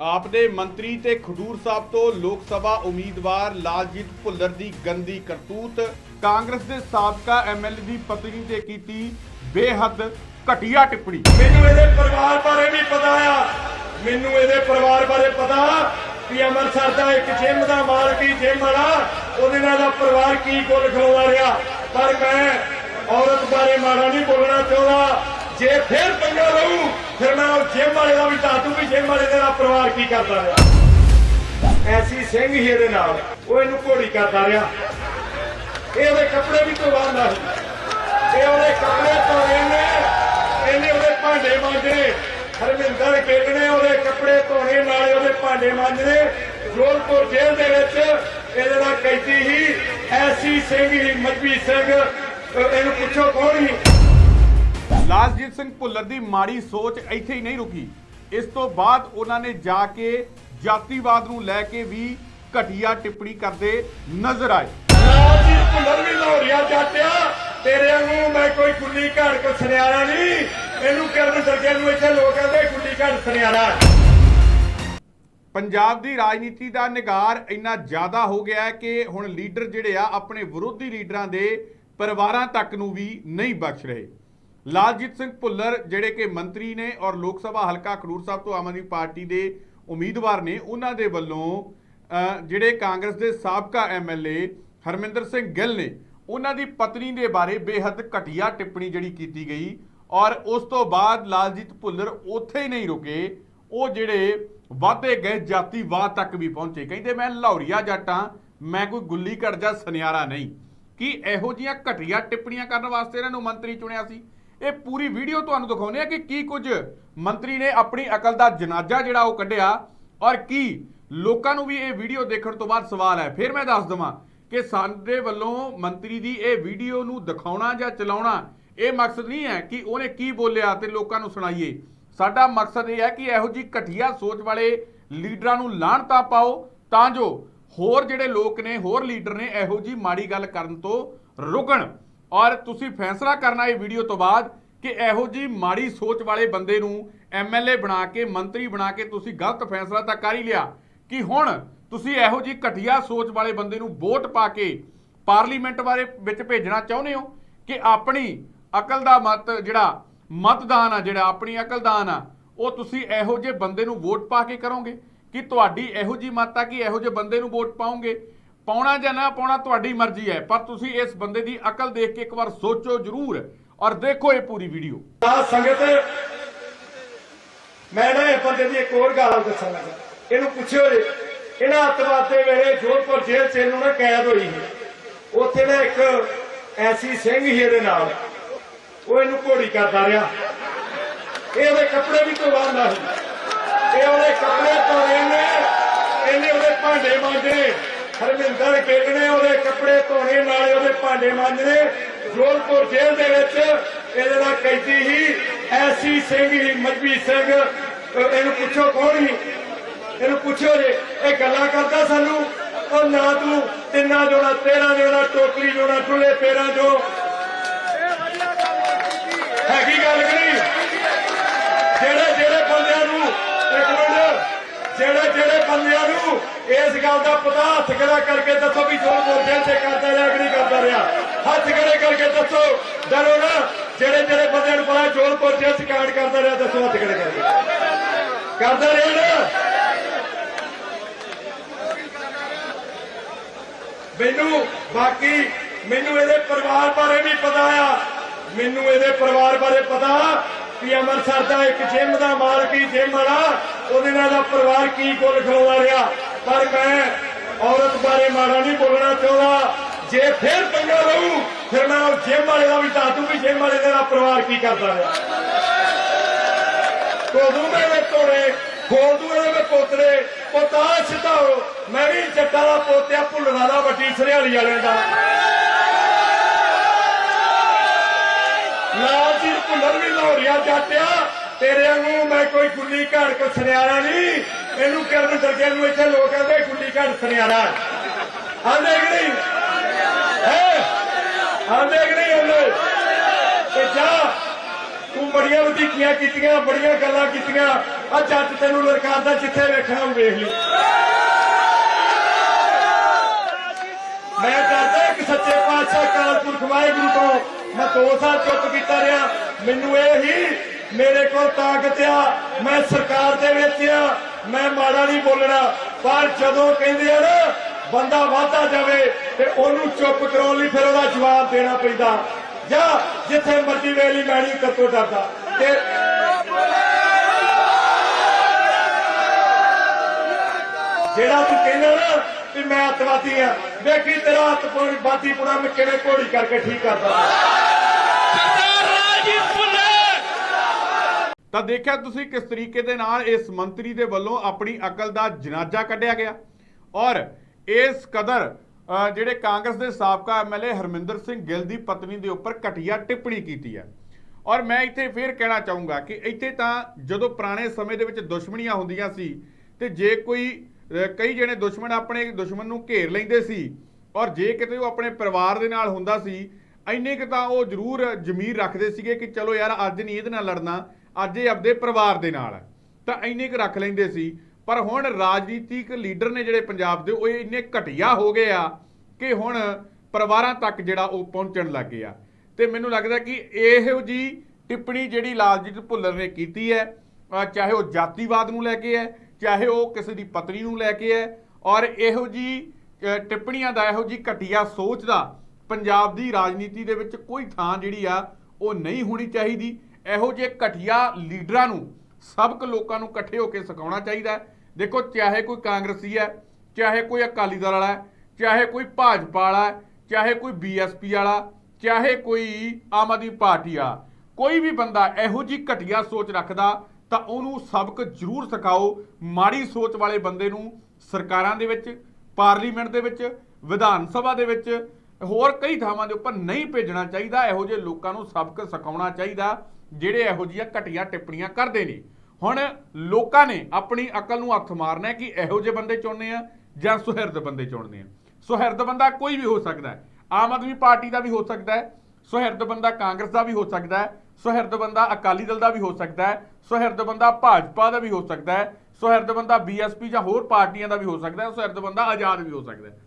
ਆਪ ਦੇ ਮੰਤਰੀ ਤੇ ਖਡੂਰ ਸਾਹਿਬ ਤੋਂ ਲੋਕ ਸਭਾ ਉਮੀਦਵਾਰ ਲਾਲਜੀਤ ਭੁੱਲਰ ਦੀ ਗੰਦੀ ਕਰਤੂਤ, ਕਾਂਗਰਸ ਦੇ ਸਾਬਕਾ ਐਮਐਲਏ ਦੀ ਪਤਨੀ ਤੇ ਕੀਤੀ ਬੇਹੱਦ ਘਟੀਆ ਟਿੱਪਣੀ। ਮੈਨੂੰ ਇਹਦੇ ਪਰਿਵਾਰ ਬਾਰੇ ਵੀ ਪਤਾ ਆ। ਮੈਨੂੰ ਇਹਦੇ ਪਰਿਵਾਰ ਬਾਰੇ ਪਤਾ ਕਿ ਅੰਮ੍ਰਿਤਸਰ ਦਾ ਇੱਕ ਜਿਮ ਦਾ ਮਾਲਕ ਹੀ ਜਿਮ ਵਾਲਾ, ਉਹਦੇ ਨਾਲ ਦਾ ਪਰਿਵਾਰ ਕੀ ਕੁੱਲ ਖਲੋਦਾ ਰਿਹਾ। ਪਰ ਮੈਂ ਔਰਤ ਬਾਰੇ ਮਾੜਾ ਨਹੀਂ ਬੋਲਣਾ ਚਾਹੁੰਦਾ। ਜੇ ਫਿਰ ਪੰਗਾ ਰਹੂ ਫਿਰ ਮੈਂ ਉਹ ਜਿਮ ਵਾਲੇ ਦਾ ਵੀ ਦੱਸ ਦੂੰ ਵੀ ਜਿਮ ਵਾਲੇ ਦਾ ਪਰਿਵਾਰ ਕੀ ਕਰਦਾ ਰਿਹਾ? ਐਸੀ ਸਿੰਘ ਹੀ ਇਹਦੇ ਨਾਲ, ਉਹ ਇਹਨੂੰ ਘੋੜੀ ਕਰਦਾ ਰਿਹਾ। ਇਹ ਉਹਦੇ ਕੱਪੜੇ ਵੀ ਧੋਵਾਂਦਾ ਸੀ। ਇਹ ਉਹਦੇ ਕੱਪੜੇ ਧੋਣੇ ਨੇ, ਇਹਨੇ ਉਹਦੇ ਭਾਂਡੇ ਮਾਂਜਣੇ, ਹਰਮਿੰਦਰ ਗਿੱਲ ਨੇ ਉਹਦੇ ਕੱਪੜੇ ਧੋਣੇ, ਨਾਲੇ ਉਹਦੇ ਭਾਂਡੇ ਮਾਂਜਣੇ। ਜੋਲਪੁਰ ਜੇਲ੍ਹ ਦੇ ਵਿੱਚ ਇਹਦੇ ਨਾਲ ਕੈਦੀ ਹੀ ਐਸੀ ਸਿੰਘ ਹੀ ਮਜਬੀ ਸਿੰਘ। ਇਹਨੂੰ ਪੁੱਛੋ ਕੌਣ ਸੀ? ਲਾਲਜੀਤ ਸਿੰਘ ਭੁੱਲਰ ਦੀ ਮਾੜੀ ਸੋਚ ਇੱਥੇ ਹੀ ਨਹੀਂ ਰੁਕੀ। ਇਸ ਤੋਂ ਬਾਅਦ ਉਹਨਾਂ ਨੇ ਜਾ ਕੇ ਜਾਤੀਵਾਦ ਨੂੰ ਲੈ ਕੇ ਵੀ ਘਟੀਆ ਟਿੱਪਣੀ ਕਰਦੇ ਨਜ਼ਰ ਆਏ। ਰਾਜੀਤ ਭੁੱਲਰ ਵੀ ਲਾਹੌਰੀਆ ਜਾਟਿਆ ਤੇਰੇ ਵਾਂਗੂ ਮੈਂ ਕੋਈ ਗੁੱਲੀ ਘਾੜ ਕੋ ਸੁਨਿਆਰਾ ਨਹੀਂ। ਇਹਨੂੰ ਕਰਨ ਦਰਜੇ ਨੂੰ ਇੱਥੇ ਲੋਕ ਕਹਿੰਦੇ ਗੁੱਲੀ ਘਾੜ ਸੁਨਿਆਰਾ। ਪੰਜਾਬ ਦੀ ਰਾਜਨੀਤੀ ਦਾ ਨਿਗਾਰ ਇੰਨਾ ਜ਼ਿਆਦਾ ਹੋ ਗਿਆ ਹੈ ਕਿ ਹੁਣ ਲੀਡਰ ਜਿਹੜੇ ਆ ਆਪਣੇ ਵਿਰੋਧੀ ਲੀਡਰਾਂ ਦੇ ਪਰਿਵਾਰਾਂ ਤੱਕ ਨੂੰ ਵੀ ਨਹੀਂ ਬਖਸ਼ ਰਹੇ। ਲਾਲਜੀਤ ਸਿੰਘ ਭੁੱਲਰ ਜਿਹੜੇ ਕਿ ਮੰਤਰੀ ਨੇ ਔਰ ਲੋਕ ਸਭਾ ਹਲਕਾ ਖਡੂਰ ਸਾਹਿਬ ਤੋਂ ਆਮ ਆਦਮੀ ਪਾਰਟੀ ਦੇ ਉਮੀਦਵਾਰ ਨੇ, ਉਹਨਾਂ ਦੇ ਵੱਲੋਂ ਜਿਹੜੇ ਕਾਂਗਰਸ ਦੇ ਸਾਬਕਾ ਐਮਐਲਏ ਹਰਮਿੰਦਰ ਸਿੰਘ ਗਿੱਲ ਨੇ, ਉਹਨਾਂ ਦੀ ਪਤਨੀ ਦੇ ਬਾਰੇ ਬੇਹੱਦ ਘਟੀਆ ਟਿੱਪਣੀ ਜਿਹੜੀ ਕੀਤੀ ਗਈ ਔਰ ਉਸ ਤੋਂ ਬਾਅਦ ਲਾਲਜੀਤ ਭੁੱਲਰ ਉੱਥੇ ਹੀ ਨਹੀਂ ਰੁਕੇ, ਉਹ ਜਿਹੜੇ ਵਾਧੇ ਗਏ ਜਾਤੀਵਾਦ ਤੱਕ ਵੀ ਪਹੁੰਚੇ, ਕਹਿੰਦੇ ਮੈਂ ਲਾਹੌਰੀਆ ਜੱਟਾਂ ਮੈਂ ਕੋਈ ਗੁੱਲੀ ਘੜ ਜਾਂ ਸੁਨਿਆਰਾ ਨਹੀਂ। ਕੀ ਇਹੋ ਜੀਆਂ ਘਟੀਆ ਟਿੱਪਣੀਆਂ ਕਰਨ ਵਾਸਤੇ ਇਹਨਾਂ ਨੂੰ ਮੰਤਰੀ ਚੁਣਿਆ ਸੀ? ਇਹ ਪੂਰੀ ਵੀਡੀਓ ਤੁਹਾਨੂੰ ਦਿਖਾਉਂਦੇ ਆ ਕਿ ਕੀ ਕੁਝ ਮੰਤਰੀ ਨੇ ਆਪਣੀ ਅਕਲ ਦਾ ਜਨਾਜ਼ਾ ਜਿਹੜਾ ਉਹ ਕੱਢਿਆ ਔਰ ਕੀ ਲੋਕਾਂ ਨੂੰ ਵੀ ਇਹ ਵੀਡੀਓ ਦੇਖਣ ਤੋਂ ਬਾਅਦ ਸਵਾਲ ਹੈ। ਫਿਰ ਮੈਂ ਦੱਸ ਦਵਾਂ ਕਿ ਸਾਡੇ ਵੱਲੋਂ ਮੰਤਰੀ ਦੀ ਇਹ ਵੀਡੀਓ ਨੂੰ ਦਿਖਾਉਣਾ ਜਾਂ ਚਲਾਉਣਾ, ਇਹ ਮਕਸਦ ਨਹੀਂ ਹੈ ਕਿ ਉਹਨੇ ਕੀ ਬੋਲਿਆ ਤੇ ਲੋਕਾਂ ਨੂੰ ਸੁਣਾਈਏ। ਸਾਡਾ ਮਕਸਦ ਇਹ ਹੈ ਕਿ ਇਹੋ ਜੀ ਘਟੀਆ ਸੋਚ ਵਾਲੇ ਲੀਡਰਾਂ ਨੂੰ ਲਾਹਣਤਾ ਪਾਓ, ਤਾਂ ਜੋ ਹੋਰ ਜਿਹੜੇ ਲੋਕ ਨੇ, ਹੋਰ ਲੀਡਰ ਨੇ ਇਹੋ ਜੀ ਮਾੜੀ ਗੱਲ ਕਰਨ ਤੋਂ ਰੁਕਣ। ਔਰ ਤੁਸੀਂ ਫੈਸਲਾ ਕਰਨਾ ਇਹ ਵੀਡੀਓ ਤੋਂ ਬਾਅਦ ਕਿ ਇਹੋ ਜੀ ਮਾੜੀ ਸੋਚ ਵਾਲੇ ਬੰਦੇ ਨੂੰ ਐਮਐਲਏ ਬਣਾ ਕੇ, ਮੰਤਰੀ ਬਣਾ ਕੇ ਤੁਸੀਂ ਗਲਤ ਫੈਸਲਾ ਤਾਂ ਕਰ ਹੀ ਲਿਆ। ਕਿ ਹੁਣ ਤੁਸੀਂ ਇਹੋ ਜੀ ਘਟੀਆ ਸੋਚ ਵਾਲੇ ਬੰਦੇ ਨੂੰ ਵੋਟ ਪਾ ਕੇ ਪਾਰਲੀਮੈਂਟ ਬਾਰੇ ਵਿੱਚ ਭੇਜਣਾ ਚਾਹੁੰਦੇ ਹੋ? ਕਿ ਆਪਣੀ ਅਕਲ ਦਾ ਮਤ ਜਿਹੜਾ ਮਤਦਾਨ ਆ, ਜਿਹੜਾ ਆਪਣੀ ਅਕਲ ਦਾਨ ਆ ਉਹ ਤੁਸੀਂ ਇਹੋ ਜਿਹੇ ਬੰਦੇ ਨੂੰ ਵੋਟ ਪਾ ਕੇ ਕਰੋਗੇ? ਕਿ ਤੁਹਾਡੀ ਇਹੋ ਜੀ ਮਤ ਆ ਕਿ ਇਹੋ ਜਿਹੇ ਬੰਦੇ ਨੂੰ ਵੋਟ ਪਾਉਂਗੇ ਪਾਉਣਾ ਜਾਂ ਨਾ ਪਾਉਣਾ ਤੁਹਾਡੀ ਮਰਜ਼ੀ ਹੈ, ਪਰ ਤੁਸੀਂ ਇਸ ਬੰਦੇ ਦੀ ਅਕਲ ਦੇਖ ਕੇ ਇੱਕ ਵਾਰ ਸੋਚੋ ਜ਼ਰੂਰ ਔਰ ਦੇਖੋ ਇਹ ਪੂਰੀ ਵੀਡੀਓ। ਆ ਸੰਗਤ, ਮੈਂ ਨਾ ਇਹ ਬੰਦੇ ਦੀ ਇੱਕ ਹੋਰ ਗੱਲ ਦੱਸਣ ਲੱਗਾ। ਇਹਨੂੰ ਪੁੱਛਿਓ ਜੇ, ਇਹਨਾਂ ਅੱਤਵਾਦ ਦੇ ਵੇਲੇ ਜੋਧਪੁਰ ਜੇਲ੍ਹ ਚ ਇਹਨੂੰ ਨਾ ਕੈਦ ਹੋਈ ਸੀ। ਉੱਥੇ ਨਾ ਇੱਕ ਐਸੀ ਸਿੰਘ ਹੀ ਇਹਦੇ ਨਾਲ। ਉਹ ਇਹਨੂੰ ਘੋੜੀ ਕਰਦਾ ਰਿਹਾ। ਇਹ ਉਹਦੇ ਕੱਪੜੇ ਵੀ ਧੋਵਾਂਦਾ ਸੀ। ਇਹ ਉਹਦੇ ਕੱਪੜੇ ਧੋਣੇ ਨੇ, ਇਹਨੇ ਉਹਦੇ ਭਾਂਡੇ ਮਾਂਜਣੇ। ਹਰਮਿੰਦਰ ਗਿੱਲ ਨੇ ਉਹਦੇ ਕੱਪੜੇ ਧੋਣੇ, ਨਾਲੇ ਉਹਦੇ ਭਾਂਡੇ ਮਾਂਜਣੇ। ਜੋਧਪੁਰ ਜੇਲ੍ਹ ਦੇ ਵਿੱਚ ਇਹਦੇ ਨਾਲ ਕੈਦੀ ਹੀ ਐਸੀ ਸਿੰਘ ਹੀ ਮਜਬੀ ਸਿੰਘ। ਇਹਨੂੰ ਪੁੱਛੋ ਕੌਣ ਸੀ? ਇਹਨੂੰ ਪੁੱਛਿਓ ਜੇ, ਇਹ ਗੱਲਾਂ ਕਰਦਾ ਸਾਨੂੰ? ਉਹ ਨਾ ਤੂੰ ਤਿੰਨਾਂ ਜੋੜਾ, ਤੇਰਾਂ ਜੋੜਾ, ਟੋਕਰੀ ਜੋੜਾ ਟੁੱਲੇ ਪੇਰਾਂ ਜੋ ਹੈਗੀ ਗੱਲ ਕਿ ਨਹੀਂ? ਜਿਹੜੇ ਜਿਹੜੇ ਬੰਦਿਆਂ ਨੂੰ ਇੱਕ ਜਿਹੜੇ ਜਿਹੜੇ ਬੰਦਿਆਂ ਨੂੰ ਇਸ ਗੱਲ ਦਾ ਪਤਾ ਹੱਥ ਖੜਾ ਕਰਕੇ ਦੱਸੋ ਵੀ ਜੋਰ ਬੋਲਦੇ ਤੇ ਕਰਦਾ ਰਿਹਾ ਕਿ ਨਹੀਂ ਕਰਦਾ ਰਿਹਾ। ਹੱਥ ਖੜੇ ਕਰਕੇ ਦੱਸੋ। ਡਰੋ ਨਾ। ਜਿਹੜੇ ਜਿਹੜੇ ਬੰਦਿਆਂ ਨੂੰ ਪਤਾ ਜੋਰ ਬੋਲਦੇ ਤੇ ਕਰਦਾ ਰਿਹਾ, ਦੱਸੋ ਹੱਥ ਖੜੇ ਕਰਕੇ। ਕਰਦਾ ਰਿਹਾ ਨਾ। ਮੈਨੂੰ ਬਾਕੀ ਮੈਨੂੰ ਇਹਦੇ ਪਰਿਵਾਰ ਬਾਰੇ ਵੀ ਪਤਾ ਆ। ਮੈਨੂੰ ਇਹਦੇ ਪਰਿਵਾਰ ਬਾਰੇ ਪਤਾ ਕਿ ਅੰਮ੍ਰਿਤਸਰ ਦਾ ਇੱਕ ਜਿਮ ਦਾ ਮਾਲਕ ਹੀ ਜਿਮ ਵਾਲਾ ਉਹਦੇ ਨਾਲ ਦਾ ਪਰਿਵਾਰ ਕੀ ਕੁੱਲ ਖਲੋਦਾ ਰਿਹਾ? ਪਰ ਮੈਂ ਔਰਤ ਬਾਰੇ ਮਾੜਾ ਨਹੀਂ ਬੋਲਣਾ ਚਾਹੁੰਦਾ। ਜੇ ਫਿਰ ਪੰਗਾ ਰਹੂ ਫਿਰ ਮੈਂ ਉਹ ਜਿਮ ਵਾਲੇ ਦਾ ਵੀ ਦੱਸ ਦੂੰ ਵੀ ਜਿਮ ਵਾਲੇ ਦਾ ਪਰਿਵਾਰ ਕੀ ਕਰਦਾ ਰਿਹਾ? ਕੋਦੂ ਮੇਰੇ ਤੋੜੇ ਖੋਦੂ ਮੇਰੇ ਪੋਤਰੇ ਪੋਤਾ ਸਿੱਧਾ ਹੋ ਮੈਂ ਵੀ ਜੱਟਾਂ ਦਾ ਪੋਤਿਆ ਭੁੱਲਣਾ ਦਾ ਵੱਡੀ ਸਰਿਆਲੀ ਵਾਲਿਆਂ ਦਾ। ਲਾਲ ਜੀ ਭੁੱਲਣ ਵੀ ਲਾਹੌਰੀਆ ਜਾਟਿਆ। ਤੇਰੇ ਵਾਂਗੂ ਮੈਂ ਕੋਈ ਗੁੱਲੀ ਘਾੜ ਕੋ ਸੁਨਿਆਰਾ ਨਹੀਂ। ਇਹਨੂੰ ਕਰਨ ਦਰਜੇ ਨੂੰ ਇੱਥੇ ਲੋਕ ਕਹਿੰਦੇ ਗੁੱਲੀ ਘਾੜ ਸੁਨਿਆਰਾ। ਆਂਦੇ ਕਿ ਨਹੀਂ? ਹੈ? ਆਂਦੇ ਕਿ ਨਹੀਂ ਆਂਦੇ ਤੇ ਜਾ, ਤੂੰ ਬੜੀਆਂ ਵਧੀਕੀਆਂ ਕੀਤੀਆਂ, ਬੜੀਆਂ ਗੱਲਾਂ ਕੀਤੀਆਂ। ਆ ਜੱਜ ਤੈਨੂੰ ਲੜਕਾਰਦਾ ਜਿੱਥੇ ਵੇਖਣਾ ਉਹ ਵੇਖ ਲਈ। ਮੈਂ ਡਰਦਾ ਇੱਕ ਸੱਚੇ ਪਾਤਸ਼ਾਹ ਕਾਲਪੁਰਖ ਵਾਹਿਗੁਰੂ ਤੋਂ। ਮੈਂ ਦੋ ਸਾਲ ਚੁੱਪ ਕੀਤਾ ਰਿਹਾ। ਮੈਨੂੰ ਇਹ ਹੀ ਮੇਰੇ ਕੋਲ ਤਾਕਤ ਆ, ਮੈਂ ਸਰਕਾਰ ਦੇ ਵਿੱਚ ਆ, ਮੈਂ ਮਾੜਾ ਨਹੀਂ ਬੋਲਣਾ। ਪਰ ਜਦੋਂ ਕਹਿੰਦੇ ਆ ਨਾ, ਬੰਦਾ ਵਾਧਾ ਜਾਵੇ, ਤੇ ਉਹਨੂੰ ਚੁੱਪ ਕਰਾਉਣ ਲਈ ਫਿਰ ਉਹਦਾ ਜਵਾਬ ਦੇਣਾ ਪੈਂਦਾ। ਜਾਂ ਜਿੱਥੇ ਮਰਜ਼ੀ ਵੇਲੀ ਮੈਂ ਨਹੀਂ ਕਰਤੋ ਡਰਦਾ ਤੇ ਜਿਹੜਾ ਤੂੰ ਕਹਿੰਦਾ ਨਾ ਕਿ ਮੈਂ ਅੱਤਵਾਦੀ ਆ, ਵੇਖੀ ਤੇਰਾ ਅੱਤਵਾਦੀ ਪੁਣਾ ਮੈਂ ਕਿਵੇਂ ਘੋੜੀ ਕਰਕੇ ਠੀਕ ਕਰਦਾ। ਤਾਂ ਦੇਖਿਆ ਤੁਸੀਂ ਕਿਸ ਤਰੀਕੇ ਦੇ ਨਾਲ ਇਸ ਮੰਤਰੀ ਦੇ ਵੱਲੋਂ ਆਪਣੀ ਅਕਲ ਦਾ ਜਨਾਜ਼ਾ ਕੱਢਿਆ ਗਿਆ। ਔਰ ਇਸ ਕਦਰ ਜਿਹੜੇ ਕਾਂਗਰਸ ਦੇ ਸਾਬਕਾ ਐਮਐਲਏ ਹਰਮਿੰਦਰ ਸਿੰਘ ਗਿੱਲ ਦੀ ਪਤਨੀ ਦੇ ਉੱਪਰ ਘਟੀਆ ਟਿੱਪਣੀ ਕੀਤੀ ਹੈ। ਔਰ ਮੈਂ ਇੱਥੇ ਫੇਰ ਕਹਿਣਾ ਚਾਹੂੰਗਾ ਕਿ ਇੱਥੇ ਤਾਂ ਜਦੋਂ ਪੁਰਾਣੇ ਸਮੇਂ ਦੇ ਵਿੱਚ ਦੁਸ਼ਮਣੀਆਂ ਹੁੰਦੀਆਂ ਸੀ ਤੇ ਜੇ ਕੋਈ ਕਈ ਜਣੇ ਦੁਸ਼ਮਣ ਆਪਣੇ ਦੁਸ਼ਮਣ ਨੂੰ ਘੇਰ ਲੈਂਦੇ ਸੀ ਔਰ ਜੇ ਕਿਤੇ ਉਹ ਆਪਣੇ ਪਰਿਵਾਰ ਦੇ ਨਾਲ ਹੁੰਦਾ ਸੀ, ਇੰਨੇ ਕਿ ਤਾਂ ਉਹ ਜ਼ਰੂਰ ਜ਼ਮੀਰ ਰੱਖਦੇ ਸੀਗੇ ਕਿ ਚਲੋ ਯਾਰ ਅੱਜ ਨਹੀਂ ਇਹਦੇ ਨਾਲ ਲੜਨਾ। ਅੱਜ ਇਹ ਆਪਦੇ ਪਰਿਵਾਰ ਦੇ ਨਾਲ ਤਾਂ ਇੰਨੇ ਕੁ ਰੱਖ ਲੈਂਦੇ ਸੀ। ਪਰ ਹੁਣ ਰਾਜਨੀਤਿਕ ਲੀਡਰ ਨੇ ਜਿਹੜੇ ਪੰਜਾਬ ਦੇ, ਉਹ ਇੰਨੇ ਘਟੀਆ ਹੋ ਗਏ ਆ ਕਿ ਹੁਣ ਪਰਿਵਾਰਾਂ ਤੱਕ ਜਿਹੜਾ ਉਹ ਪਹੁੰਚਣ ਲੱਗ ਗਿਆ ਤੇ ਮੈਨੂੰ ਲੱਗਦਾ ਕਿ ਇਹੋ ਜੀ ਟਿੱਪਣੀ ਜਿਹੜੀ ਲਾਲਜੀਤ ਭੁੱਲਰ ਨੇ ਕੀਤੀ ਹੈ ਚਾਹੇ ਉਹ ਜਾਤੀਵਾਦ ਨੂੰ ਲੈ ਕੇ ਹੈ, ਚਾਹੇ ਉਹ ਕਿਸੇ ਦੀ ਪਤਨੀ ਨੂੰ ਲੈ ਕੇ ਹੈ, ਔਰ ਇਹੋ ਜੀ ਟਿੱਪਣੀਆਂ ਦਾ, ਇਹੋ ਜੀ ਘਟੀਆ ਸੋਚ ਦਾ ਪੰਜਾਬ ਦੀ ਰਾਜਨੀਤੀ ਦੇ ਵਿੱਚ ਕੋਈ ਥਾਂ ਜਿਹੜੀ ਆ, ਉਹ ਨਹੀਂ ਹੋਣੀ ਚਾਹੀਦੀ। ਇਹੋ ਜਿਹੇ ਘਟੀਆ ਲੀਡਰਾਂ ਨੂੰ, ਸਬਕ ਲੋਕਾਂ ਨੂੰ ਇਕੱਠੇ ਹੋ ਕੇ ਸਿਖਾਉਣਾ ਚਾਹੀਦਾ ਹੈ। ਦੇਖੋ, ਚਾਹੇ ਕੋਈ ਕਾਂਗਰਸੀ ਹੈ, ਚਾਹੇ ਕੋਈ ਅਕਾਲੀ ਦਲ ਵਾਲਾ ਹੈ, ਚਾਹੇ ਕੋਈ ਭਾਜਪਾ ਵਾਲਾ ਹੈ, ਚਾਹੇ ਕੋਈ ਬੀਐਸਪੀ ਵਾਲਾ, ਚਾਹੇ ਕੋਈ ਆਮ ਆਦਮੀ ਪਾਰਟੀ ਆ ਕੋਈ ਵੀ ਬੰਦਾ ਇਹੋ ਜੀ ਘਟੀਆ ਸੋਚ ਰੱਖਦਾ, ਤਾਂ ਉਹਨੂੰ ਸਬਕ ਜ਼ਰੂਰ ਸਿਖਾਓ। ਮਾੜੀ ਸੋਚ ਵਾਲੇ ਬੰਦੇ ਨੂੰ ਸਰਕਾਰਾਂ ਦੇ ਵਿੱਚ, ਪਾਰਲੀਮੈਂਟ ਦੇ ਵਿੱਚ, ਵਿਧਾਨ ਸਭਾ ਦੇ ਵਿੱਚ ਹੋਰ ਕਈ ਥਾਵਾਂ ਦੇ ਉੱਪਰ ਨਹੀਂ ਭੇਜਣਾ ਚਾਹੀਦਾ। ਇਹੋ ਜਿਹੇ ਲੋਕਾਂ ਨੂੰ ਸਬਕ ਸਿਖਾਉਣਾ ਚਾਹੀਦਾ। ਜਿਹੜੇ ਇਹੋ ਜਿਹੀਆਂ ਘਟੀਆਂ ਟਿੱਪਣੀਆਂ ਕਰਦੇ ਨੇ। ਹੁਣ ਲੋਕਾਂ ਨੇ ਆਪਣੀ ਅਕਲ ਨੂੰ ਹੱਥ ਮਾਰਨਾ ਕਿ ਇਹੋ ਜਿਹੇ ਬੰਦੇ ਚੁਣਨੇ ਆ ਜਾਂ ਸੁਹਿਰਦ ਬੰਦੇ ਚੁਣਨੇ ਆ। ਸੁਹਿਰਦ ਬੰਦਾ ਕੋਈ ਵੀ ਹੋ ਸਕਦਾ ਹੈ। ਆਮ ਆਦਮੀ ਪਾਰਟੀ ਦਾ ਵੀ ਹੋ ਸਕਦਾ ਹੈ। ਸੁਹਿਰਦ ਬੰਦਾ ਕਾਂਗਰਸ ਦਾ ਵੀ ਹੋ ਸਕਦਾ ਹੈ। ਸੁਹਿਰਦ ਬੰਦਾ ਅਕਾਲੀ ਦਲ ਦਾ ਵੀ ਹੋ ਸਕਦਾ ਹੈ। ਸੁਹਿਰਦ ਬੰਦਾ ਭਾਜਪਾ ਦਾ ਵੀ ਹੋ ਸਕਦਾ ਹੈ। ਸੁਹਿਰਦ ਬੰਦਾ ਬੀਐਸਪੀ ਜਾਂ ਹੋਰ ਪਾਰਟੀਆਂ ਦਾ ਵੀ ਹੋ ਸਕਦਾ ਹੈ। ਸੁਹਿਰਦ ਬੰਦਾ ਆਜ਼ਾਦ ਵੀ ਹੋ ਸਕਦਾ ਹੈ।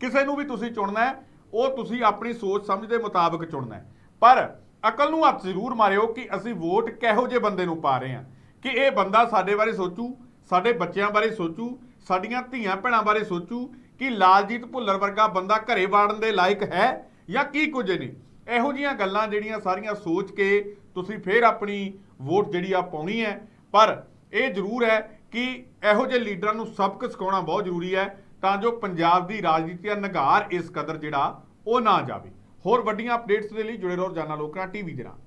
ਕਿਸੇ ਨੂੰ ਵੀ ਤੁਸੀਂ ਚੁਣਨਾ ਹੈ, ਉਹ ਤੁਸੀਂ ਆਪਣੀ ਸੋਚ ਸਮਝ ਦੇ ਮੁਤਾਬਕ ਚੁਣਨਾ ਹੈ। ਪਰ ਅਕਲ ਨੂੰ ਹੱਥ ਜ਼ਰੂਰ ਮਾਰਿਓ ਕਿ ਅਸੀਂ ਵੋਟ ਕਿਹੋ ਜਿਹੇ ਬੰਦੇ ਨੂੰ ਪਾ ਰਹੇ ਹਾਂ। ਕਿ ਇਹ ਬੰਦਾ ਸਾਡੇ ਬਾਰੇ ਸੋਚੂ, ਸਾਡੇ ਬੱਚਿਆਂ ਬਾਰੇ ਸੋਚੂ, ਸਾਡੀਆਂ ਧੀਆਂ ਭੈਣਾਂ ਬਾਰੇ ਸੋਚੂ ਕਿ ਲਾਲਜੀਤ ਭੁੱਲਰ ਵਰਗਾ ਬੰਦਾ ਘਰੇ ਵਾੜਨ ਦੇ ਲਾਇਕ ਹੈ ਜਾਂ ਕੀ ਕੁਝ ਨਹੀਂ ਇਹੋ ਜੀਆਂ ਗੱਲਾਂ ਜਿਹੜੀਆਂ ਸਾਰੀਆਂ ਸੋਚ ਕੇ ਤੁਸੀਂ ਫੇਰ ਆਪਣੀ ਵੋਟ ਜਿਹੜੀ ਆ ਪਾਉਣੀ ਹੈ। ਪਰ ਇਹ ਜ਼ਰੂਰ ਹੈ ਕਿ ਇਹੋ ਜਿਹੇ ਲੀਡਰਾਂ ਨੂੰ ਸਬਕ ਸਿਖਾਉਣਾ ਬਹੁਤ ਜ਼ਰੂਰੀ ਹੈ ਤਾਂ ਜੋ ਪੰਜਾਬ ਦੀ ਰਾਜਨੀਤੀ ਦਾ ਨਿਗਾਰ ਇਸ ਕਦਰ ਜਿਹੜਾ ਉਹ ਨਾ ਜਾਵੇ। ਹੋਰ ਵੱਡੀਆਂ ਅਪਡੇਟਸ ਦੇ ਲਈ ਜੁੜੇ ਰਹੋ ਜਾਨਾ ਲੋਕਰਾ ਟੀਵੀ ਦੇ ਨਾਲ।